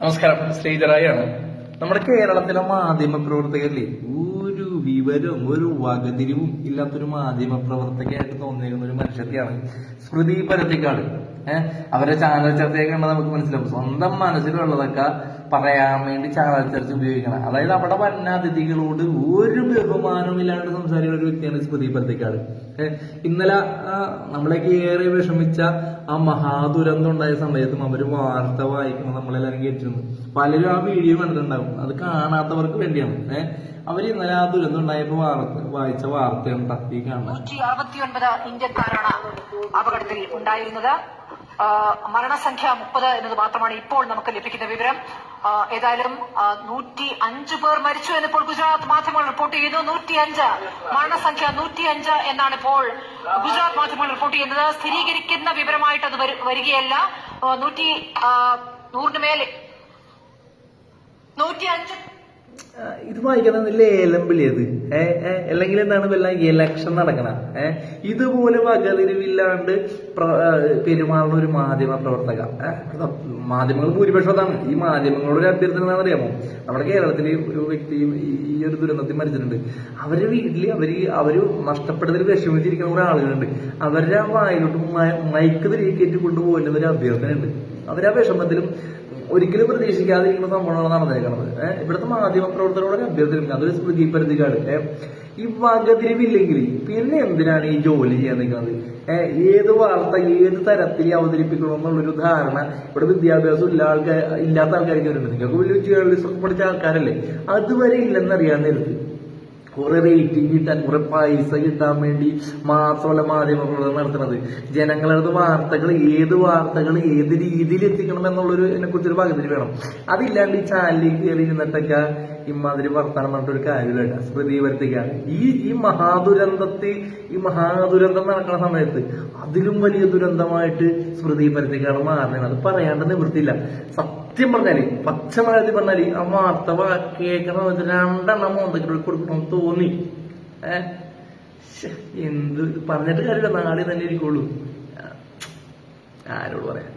നമസ്കാരം. ശ്രീധരായാണ്. നമ്മുടെ കേരളത്തിലെ മാധ്യമ പ്രവർത്തകരിൽ ഒരു വിവരവും ഒരു വകതിരിവും ഇല്ലാത്തൊരു മാധ്യമ പ്രവർത്തകയായിട്ട് തോന്നിയിരുന്ന ഒരു മനുഷ്യത്തെയാണ് സ്മൃതി പരത്തിക്കാട്. അവരെ ചാനൽ ചർച്ചയൊക്കെ ഉണ്ടെന്ന് നമുക്ക് മനസ്സിലാവും. സ്വന്തം മനസ്സിലുള്ളതൊക്കെ പറയാൻ വേണ്ടി ചാനൽ ചർച്ച ഉപയോഗിക്കണം. അതായത് അവിടെ വന്ന അതിഥികളോട് ഒരു ഇല്ലാണ്ട് സംസാരിക്കുന്ന ഒരു വ്യക്തിയാണ് സ്മൃതി പത്തിക്കാട് ഇന്നലെ നമ്മളെയൊക്കെ ഏറെ വിഷമിച്ച ആ മഹാദുരന്തം ഉണ്ടായ സമയത്തും അവർ വാർത്ത വായിക്കുന്നത് നമ്മളെല്ലാവരും കേട്ടിരുന്നു. പലരും ആ വീഡിയോ കണ്ടിട്ടുണ്ടാവും. അത് കാണാത്തവർക്ക് വേണ്ടിയാണ്. ഏഹ് അവർ ഇന്നലെ ആ ദുരന്തം ഉണ്ടായപ്പോ വാർത്ത വായിച്ച വാർത്തയാണ് തത്തി കാണുന്നത്. അറുപത്തിയൊൻപത് ഇന്ത്യക്കാരാണ് അപകടത്തിൽ ഉണ്ടായിരുന്നത്. മരണസംഖ്യ മുപ്പത് എന്നത് മാത്രമാണ് ഇപ്പോൾ നമുക്ക് ലഭിക്കുന്ന വിവരം. ഏതായാലും നൂറ്റി അഞ്ച് പേർ മരിച്ചു എന്ന് ഇപ്പോൾ ഗുജറാത്ത് മാധ്യമങ്ങൾ റിപ്പോർട്ട് ചെയ്യുന്നു. നൂറ്റി അഞ്ച് മരണസംഖ്യ നൂറ്റി അഞ്ച് എന്നാണ് ഇപ്പോൾ ഗുജറാത്ത് മാധ്യമങ്ങൾ റിപ്പോർട്ട് ചെയ്യുന്നത്. സ്ഥിരീകരിക്കുന്ന വിവരമായിട്ട് അത് വരു- വരികയല്ല. നൂറ്റി നൂറിന് മേലെ. നൂറ്റി അഞ്ച് ഇത് വായിക്കുന്നത് ലേലം വിളിയത് ഏ ഏ, അല്ലെങ്കിൽ എന്താണ് വല്ല ഇലക്ഷൻ നടക്കണ? ഏ ഇതുപോലെ വകതിരിവില്ലാണ്ട് പ്ര- പെരുമാറുന്ന ഒരു മാധ്യമ പ്രവർത്തക. ഏഹ് മാധ്യമങ്ങൾ ഭൂരിപക്ഷം അതാണ്. ഈ മാധ്യമങ്ങളോട് ഒരു അഭ്യർത്ഥന എന്താണെന്ന് അറിയാമോ നമ്മുടെ കേരളത്തിലെ ഒരു വ്യക്തി ഈ- ഒരു ദുരന്തത്തിൽ മരിച്ചിട്ടുണ്ട്. അവരുടെ വീട്ടിൽ അവർ അവർ നഷ്ടപ്പെടുന്നതിൽ വിഷമിച്ചിരിക്കുന്ന കുറെ ആളുകളുണ്ട്. അവരുടെ വായിലോട്ട് മയക്ക് തിരികെ കയറ്റി ഒരു അഭ്യർത്ഥനയുണ്ട്. അവരാ വിഷമത്തിലും ഒരിക്കലും പ്രതീക്ഷിക്കാതിരിക്കുന്ന സംഭവങ്ങളാണ് നടന്നേക്കുന്നത് ഇവിടുത്തെ മാധ്യമ പ്രവർത്തകരോട് അഭ്യർത്ഥിക്കുന്നത് അതൊരു സ്മൃതി പരിധിക്കാട്. ഈ വകതിരിവില്ലെങ്കിൽ പിന്നെ എന്തിനാണ് ഈ ജോലി ചെയ്യാൻ നിൽക്കുന്നത്? ഏത് വാർത്ത ഏത് തരത്തിൽ അവതരിപ്പിക്കണം എന്നുള്ളൊരു ധാരണ ഇവിടെ വിദ്യാഭ്യാസം ഇല്ല ആൾക്കാർ ഇല്ലാത്ത ആൾക്കാർക്ക് വരുന്നുണ്ട്. നിങ്ങൾക്ക് വലിയ ജേർണലിസം പഠിച്ച ആൾക്കാരല്ലേ? അതുവരെ ഇല്ലെന്നറിയാൻ നേരത്ത്. കുറെ റേറ്റിംഗ് കിട്ടാൻ കുറെ പൈസ കിട്ടാൻ വേണ്ടി മാത്രമല്ല മാധ്യമ പ്രവർത്തനം നടത്തുന്നത്. ജനങ്ങളുടെ വാർത്തകൾ ഏത് വാർത്തകൾ ഏത് രീതിയിൽ എത്തിക്കണം എന്നുള്ളൊരു എന്നെ കുറിച്ചൊരു പകുതി വേണം. അതില്ലാണ്ട് ഈ ചാനലിൽ കയറി ഇരുന്നിട്ടൊക്കെ ഇമാതിരി വർത്തമാനം പറഞ്ഞിട്ടൊരു കാര്യമില്ല സ്മൃതി വരുത്തിക്കാണ്. ഈ ഈ മഹാദുരന്തത്തിൽ ഈ മഹാദുരന്തം നടക്കുന്ന സമയത്ത് അതിലും വലിയ ദുരന്തമായിട്ട് സ്മൃതി പരത്തിക്കാണ് മാറുന്നത്. അത് പറയാണ്ട് നിവൃത്തിയില്ല. സത്യം പറഞ്ഞാൽ പച്ചമഴത്തിൽ പറഞ്ഞാൽ ആ വാർത്ത കേൾക്കണ രണ്ടെണ്ണം മോന്തക്കിട്ട് കൊടുക്കണം തോന്നി. ഏഹ് എന്ത്? പറഞ്ഞിട്ട് കാര്യമില്ല. നാളെ തന്നെ ഇരിക്കുള്ളൂ. ആരോട് പറയാം?